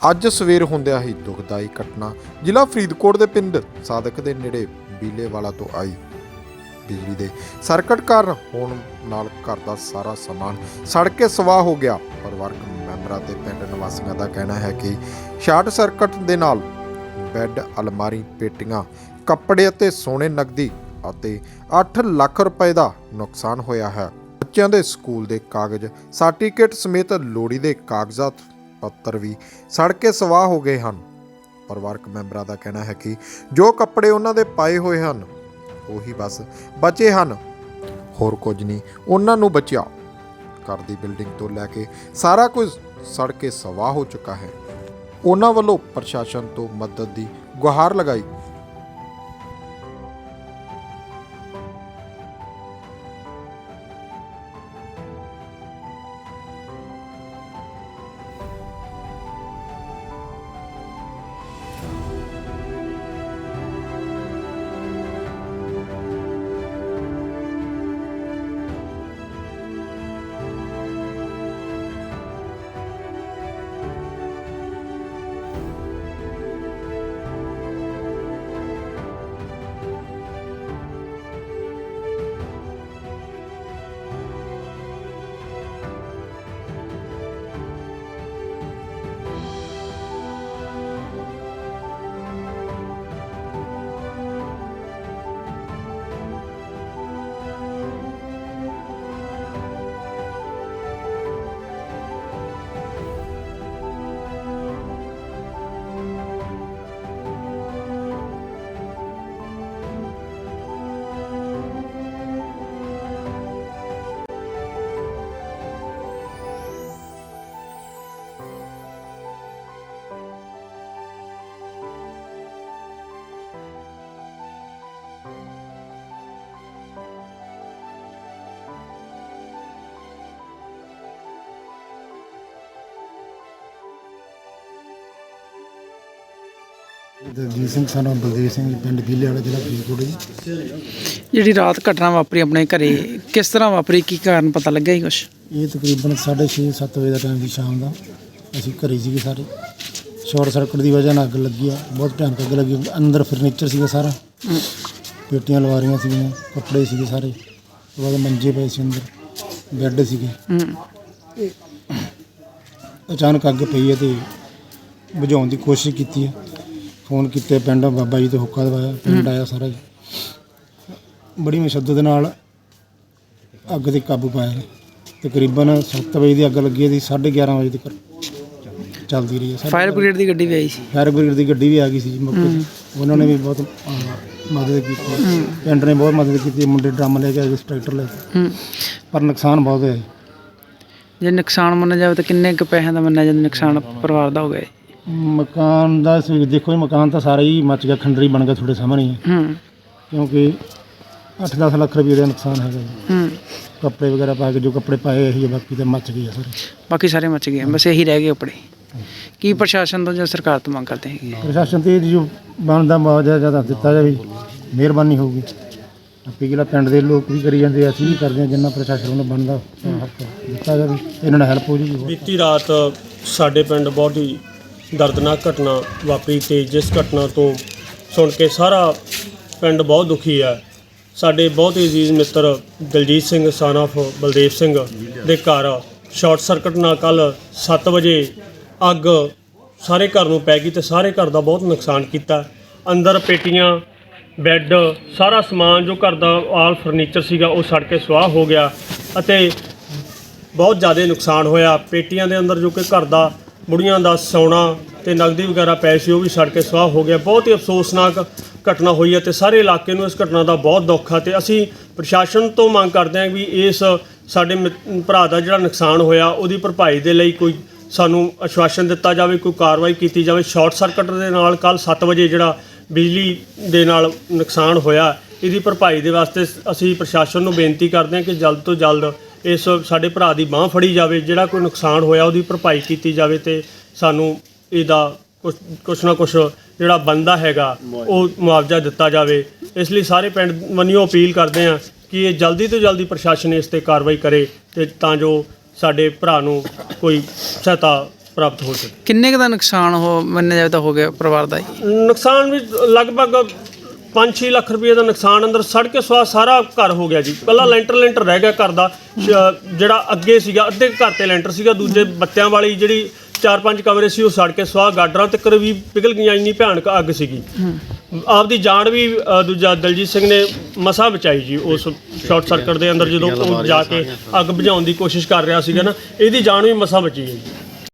ਅੱਜ ਸਵੇਰ ਹੁੰਦਿਆਂ ਹੀ ਦੁਖਦਾਈ ਘਟਨਾ ਜ਼ਿਲ੍ਹਾ ਫਰੀਦਕੋਟ ਦੇ ਪਿੰਡ ਸਾਦਕ ਦੇ ਨੇੜੇ ਬੀਲੇਵਾਲਾ ਤੋਂ ਆਈ। ਬਿਜਲੀ ਦੇ ਸਰਕਟ ਕਾਰਨ ਹੋਣ ਨਾਲ ਘਰ ਦਾ ਸਾਰਾ ਸਮਾਨ ਸੜ ਕੇ ਸਵਾਹ ਹੋ ਗਿਆ। ਪਰਿਵਾਰਕ ਮੈਂਬਰਾਂ ਤੇ ਪਿੰਡ ਨਿਵਾਸੀਆਂ ਦਾ ਕਹਿਣਾ ਹੈ ਕਿ ਸ਼ਾਰਟ ਸਰਕਟ ਦੇ ਨਾਲ ਬੈੱਡ, ਅਲਮਾਰੀ, ਪੇਟੀਆਂ, ਕੱਪੜੇ ਅਤੇ ਸੋਨੇ ਨਕਦੀ ਅਤੇ 8 ਲੱਖ ਰੁਪਏ ਦਾ ਨੁਕਸਾਨ ਹੋਇਆ ਹੈ। ਬੱਚਿਆਂ ਦੇ ਸਕੂਲ ਦੇ ਕਾਗਜ਼, ਸਰਟੀਫਿਕੇਟ ਸਮੇਤ ਲੋੜੀ ਦੇ ਕਾਗਜ਼ਾਤ ਪੱਤਰ ਵੀ ਸੜ ਕੇ ਸਵਾਹ ਹੋ ਗਏ ਹਨ। ਪਰਿਵਾਰਕ ਮੈਂਬਰਾਂ ਦਾ ਕਹਿਣਾ ਹੈ ਕਿ ਜੋ ਕੱਪੜੇ ਉਹਨਾਂ ਦੇ ਪਾਏ ਹੋਏ ਹਨ, ਉਹੀ ਬਸ ਬਚੇ ਹਨ। ਹੋਰ ਕੁਝ ਨਹੀਂ, ਉਹਨਾਂ ਨੂੰ ਬਚਿਆ। ਘਰ ਦੀ ਬਿਲਡਿੰਗ ਤੋਂ ਲੈ ਕੇ ਸਾਰਾ ਕੁਝ ਸੜ ਕੇ ਸਵਾਹ ਹੋ ਚੁੱਕਾ ਹੈ। ਉਹਨਾਂ ਵੱਲੋਂ ਪ੍ਰਸ਼ਾਸਨ ਤੋਂ ਮਦਦ ਦੀ ਗੁਹਾਰ ਲਗਾਈ। ਦਲਜੀਤ ਸਿੰਘ ਸਾਨੂੰ ਬਲਦੇਵ ਸਿੰਘ ਜੀ, ਪਿੰਡ ਬੀਲੇ ਵਾਲਾ ਜ਼ਿਲ੍ਹਾ ਫਰੀਦਕੋਟ ਜੀ। ਜਿਹੜੀ ਰਾਤ ਘਟਨਾ ਵਾਪਰੀ ਆਪਣੇ ਘਰੇ ਕਿਸ ਤਰ੍ਹਾਂ ਵਾਪਰੀ? ਕੀ ਕਾਰਨ ਪਤਾ ਲੱਗਿਆ ਹੀ ਕੁਛ? ਇਹ ਤਕਰੀਬਨ 6:30 7 ਵਜੇ ਦਾ ਟਾਈਮ ਸੀ ਸ਼ਾਮ ਦਾ। ਅਸੀਂ ਘਰੇ ਸੀਗੇ ਸਾਰੇ। ਸ਼ਾਰਟ ਸਰਕਟ ਦੀ ਵਜ੍ਹਾ ਨਾਲ ਅੱਗ ਲੱਗੀ ਆ, ਬਹੁਤ ਭਿਆਨਕ ਅੱਗ ਲੱਗੀ ਅੰਦਰ ਫਰਨੀਚਰ ਸੀਗਾ ਸਾਰਾ। ਪੇਟੀਆਂ ਲਵਾਰੀਆਂ ਸੀਗੀਆਂ, ਕੱਪੜੇ ਸੀਗੇ ਸਾਰੇ। ਉਹ ਬਾਅਦ ਮੰਜੇ ਪਏ ਸੀ ਅੰਦਰ, ਬੈੱਡ ਸੀਗੇ। ਅਚਾਨਕ ਅੱਗ ਪਈ ਹੈ ਤੇ ਬੁਝਾਉਣ ਦੀ ਕੋਸ਼ਿਸ਼ ਕੀਤੀ ਹੈ ਫੋਨ ਕੀਤੇ ਪਿੰਡ, ਬਾਬਾ ਜੀ ਤੇ ਹੁੱਕਾ ਦਵਾਇਆ, ਪਿੰਡ ਆਇਆ ਸਾਰਾ ਜੀ। ਬੜੀ ਮੁਸ਼ੱਦਤ ਨਾਲ ਅੱਗ ਤੇ ਕਾਬੂ ਪਾਇਆ। ਤਕਰੀਬਨ 7 ਵਜੇ ਦੀ ਅੱਗ ਲੱਗੀ ਸੀ 11:30 ਵਜੇ ਤੱਕ। ਚੱਲਦੀ ਰਹੀ ਹੈ। ਸਾਡੀ ਫਾਇਰ ਬ੍ਰਿਗੇਡ ਦੀ ਗੱਡੀ ਵੀ ਆਈ ਸੀ। ਫਾਇਰ ਬ੍ਰਿਗੇਡ ਦੀ ਗੱਡੀ ਵੀ ਆ ਗਈ ਸੀ ਜੀ ਮੌਕੇ ਤੇ। ਉਹਨਾਂ ਨੇ ਵੀ ਬਹੁਤ ਅਹ, ਮਦਦ ਕੀਤੀ। ਪਿੰਡ ਨੇ ਬਹੁਤ ਮਦਦ ਕੀਤੀ ਮੁੰਡੇ ਡਰਮ ਲੈ ਕੇ ਆਏ ਸੀ, ਟਰੈਕਟਰ ਲੈ ਕੇ। ਹੂੰ। ਪਰ ਨੁਕਸਾਨ ਬਹੁਤ ਹੋਇਆ ਜੀ। ਜੇ ਨੁਕਸਾਨ ਮੰਨਿਆ ਜਾਵੇ ਤਾਂ ਕਿੰਨੇ ਕੁ ਪੈਸਿਆਂ ਦਾ ਮੰਨਿਆ ਜਾਂਦਾ? ਨੁਕਸਾਨ ਪਰਿਵਾਰ ਦਾ ਹੋ ਗਿਆ ਜੀ? ਮਕਾਨ ਦਾ ਸੀ- ਦੇਖੋ ਜੀ ਮਕਾਨ ਤਾਂ ਸਾਰਾ ਹੀ ਮੱਚ ਗਿਆ ਖੰਡਰੀ ਬਣ ਗਿਆ ਤੁਹਾਡੇ ਸਾਹਮਣੇ ਹੀ। ਹੈ। ਹੂੰ ਕਿਉਂਕਿ 8-10 ਲੱਖ ਰੁਪਏ ਦਾ ਨੁਕਸਾਨ ਹੈਗਾ ਜੀ। ਹੂੰ। ਕੱਪੜੇ ਵਗੈਰਾ ਪਾ ਕੇ ਜੋ ਕੱਪੜੇ ਪਾਏ ਇਹੀ ਆ, ਬਾਕੀ ਤਾਂ ਮੱਚ ਗਏ ਆ ਸਾਰੇ। ਬਾਕੀ ਸਾਰੇ ਮੱਚ ਗਏ ਬਸ ਇਹੀ ਰਹਿ ਗਏ ਕੱਪੜੇ। ਕੀ ਪ੍ਰਸ਼ਾਸਨ ਤੋਂ ਜਾਂ ਸਰਕਾਰ ਤੋਂ ਮੰਗ ਕਰਦੇ ਹੈਗੇ? ਪ੍ਰਸ਼ਾਸਨ ਤੇ ਜੋ ਬਣਦਾ ਮੁਆਵਜ਼ਾ ਜ਼ਿਆਦਾ ਦਿੱਤਾ ਜਾਵੇ ਮਿਹਰਬਾਨੀ ਹੋਊਗੀ। ਆਪੇ ਜਿਹੜਾ ਪਿੰਡ ਦੇ ਲੋਕ ਵੀ ਕਰੀ ਜਾਂਦੇ ਆ, ਅਸੀਂ ਵੀ ਕਰਦੇ ਹਾਂ ਜਿੰਨਾ ਪ੍ਰਸ਼ਾਸਨ ਨੂੰ ਬਣਦਾ ਹੱਕ ਦਿੱਤਾ ਜਾਵੇ ਇਹਨਾਂ ਨਾਲ ਹੈਲਪ ਹੋ ਜੂਗੀ। ਬੀਤੀ ਰਾਤ ਸਾਡੇ ਪਿੰਡ ਬਹੁਤ ਹੀ ਦਰਦਨਾਕ ਘਟਨਾ ਵਾਪਰੀ ਤੇ ਜਿਸ ਘਟਨਾ ਤੋਂ ਸੁਣ ਕੇ ਸਾਰਾ ਪਿੰਡ ਬਹੁਤ ਦੁਖੀ ਹੈ ਸਾਡੇ ਬਹੁਤ ਹੀ ਅਜ਼ੀਜ਼ ਮਿੱਤਰ ਦਲਜੀਤ ਸਿੰਘ son of ਬਲਦੇਵ ਸਿੰਘ ਦੇ ਘਰ ਸ਼ਾਰਟ ਸਰਕਟ ਨਾਲ ਕੱਲ 7 ਵਜੇ ਅੱਗ ਸਾਰੇ ਘਰ ਨੂੰ ਪੈ ਗਈ ਤੇ ਸਾਰੇ ਘਰ ਦਾ ਬਹੁਤ ਨੁਕਸਾਨ ਕੀਤਾ। ਅੰਦਰ ਪੇਟੀਆਂ, ਬੈੱਡ, ਸਾਰਾ ਸਮਾਨ ਜੋ ਘਰ ਦਾ ਆਲ ਫਰਨੀਚਰ ਸੀਗਾ ਉਹ ਸੜ ਕੇ ਸੁਆਹ ਹੋ ਗਿਆ ਅਤੇ ਬਹੁਤ ਜ਼ਿਆਦਾ ਨੁਕਸਾਨ ਹੋਇਆ। ਪੇਟੀਆਂ ਦੇ ਅੰਦਰ ਜੋ ਕਿ ਘਰ ਦਾ, ਬੁੜੀਆਂ ਦਾ ਸੌਣਾ ਤੇ ਨਗਦੀ ਵਗੈਰਾ ਪਏ ਸੀ, ਉਹ ਵੀ ਸੜ ਕੇ ਸੁਆਹ ਹੋ ਗਿਆ। ਬਹੁਤ ਹੀ ਅਫਸੋਸਨਾਕ ਘਟਨਾ ਹੋਈ ਹੈ ਤੇ ਸਾਰੇ ਇਲਾਕੇ ਨੂੰ ਇਸ ਘਟਨਾ ਦਾ ਬਹੁਤ ਦੁੱਖ ਹੈ ਤੇ ਅਸੀਂ ਪ੍ਰਸ਼ਾਸਨ ਤੋਂ ਮੰਗ ਕਰਦੇ ਹਾਂ ਵੀ ਇਸ ਸਾਡੇ ਮਿ- ਭਰਾ ਦਾ ਜਿਹੜਾ ਨੁਕਸਾਨ ਹੋਇਆ, ਉਹਦੀ ਭਰਪਾਈ ਦੇ ਲਈ ਕੋਈ ਸਾਨੂੰ ਅਸ਼ਵਾਸਨ ਦਿੱਤਾ ਜਾਵੇ, ਕੋਈ ਕਾਰਵਾਈ ਕੀਤੀ ਜਾਵੇ। ਸ਼ਾਰਟ ਸਰਕਟ ਦੇ ਨਾਲ ਕੱਲ 7 ਵਜੇ ਜਿਹੜਾ ਬਿਜਲੀ ਦੇ ਨਾਲ ਨੁਕਸਾਨ ਹੋਇਆ, ਇਹਦੀ ਭਰਪਾਈ ਦੇ ਵਾਸਤੇ ਅਸੀਂ ਪ੍ਰਸ਼ਾਸਨ ਨੂੰ ਬੇਨਤੀ ਕਰਦੇ ਹਾਂ ਕਿ ਜਲਦ ਤੋਂ ਜਲਦ ਇਸ ਸਾਡੇ ਭਰਾ ਦੀ ਬਾਹ ਫੜੀ ਜਾਵੇ। ਜਿਹੜਾ ਕੋਈ ਨੁਕਸਾਨ ਹੋਇਆ, ਉਹਦੀ ਭਰਪਾਈ ਕੀਤੀ ਜਾਵੇ ਤੇ ਸਾਨੂੰ ਇਹਦਾ ਕੁਛ ਕੁਛ ਨਾ ਕੁਛ ਜਿਹੜਾ ਬੰਦਾ ਹੈਗਾ, ਉਹ ਮੁਆਵਜ਼ਾ ਦਿੱਤਾ ਜਾਵੇ। ਇਸ ਲਈ ਸਾਰੇ ਪਿੰਡ ਵੰਨਿਓ ਅਪੀਲ ਕਰਦੇ ਹਾਂ ਕਿ ਇਹ ਜਲਦੀ ਤੋਂ ਜਲਦੀ ਪ੍ਰਸ਼ਾਸਨ ਇਸ ਤੇ ਕਾਰਵਾਈ ਕਰੇ ਤੇ ਤਾਂ ਜੋ ਸਾਡੇ ਭਰਾ ਨੂੰ ਕੋਈ ਸਹਾਇਤਾ ਪ੍ਰਾਪਤ ਹੋ ਸਕੇ। ਕਿੰਨੇ ਕੁ ਦਾ ਨੁਕਸਾਨ ਹੋ ਮੰਨਿਆ ਜਾਵੇ ਤਾਂ ਹੋ ਗਿਆ ਪਰਿਵਾਰ ਦਾ ਜੀ? ਨੁਕਸਾਨ ਵੀ ਲਗਭਗ 5-6 ਲੱਖ ਰੁਪਏ ਦਾ ਨੁਕਸਾਨ ਅੰਦਰ ਸੜ ਕੇ ਸਵਾ ਸਾਰਾ ਘਰ ਹੋ ਗਿਆ ਜੀ। ਕੱਲਾ ਲੈਂਟਰ ਲੈਂਟਰ ਰਹਿ ਗਿਆ ਘਰ ਦਾ। ਸ਼- ਜਿਹੜਾ ਅੱਗੇ ਸੀਗਾ ਅੱਧੇ ਕੁ ਘਰ ਤੇ ਲੈਂਟਰ ਸੀਗਾ ਦੂਜੇ ਬੱਤਿਆਂ ਵਾਲੀ ਜਿਹੜੀ ਚਾਰ ਪੰਜ ਕਮਰੇ ਸੀ ਉਹ ਸੜ ਕੇ ਸਵਾ ਗਾਡਰਾਂ ਤੱਕ ਵੀ ਪਿਘਲ ਗਈਆਂ। ਇੰਨੀ ਭਿਆਨਕ ਅੱਗ ਸੀਗੀ। ਆਪਦੀ ਜਾਨ ਵੀ ਅ, ਦੂਜਾ ਦਲਜੀਤ ਸਿੰਘ ਨੇ ਮਸਾ ਬਚਾਈ ਜੀ ਉਸ ਸ਼ਾਰਟ ਸਰਕਟ ਦੇ ਅੰਦਰ ਜਦੋਂ ਉਹ ਜਾ ਕੇ ਅੱਗ ਬੁਝਾਉਣ ਦੀ ਕੋਸ਼ਿਸ਼ ਕਰ ਰਿਹਾ ਸੀਗਾ ਨਾ ਇਹਦੀ ਜਾਨ ਵੀ ਮਸਾ ਬਚੀ ਹੈ ਜੀ।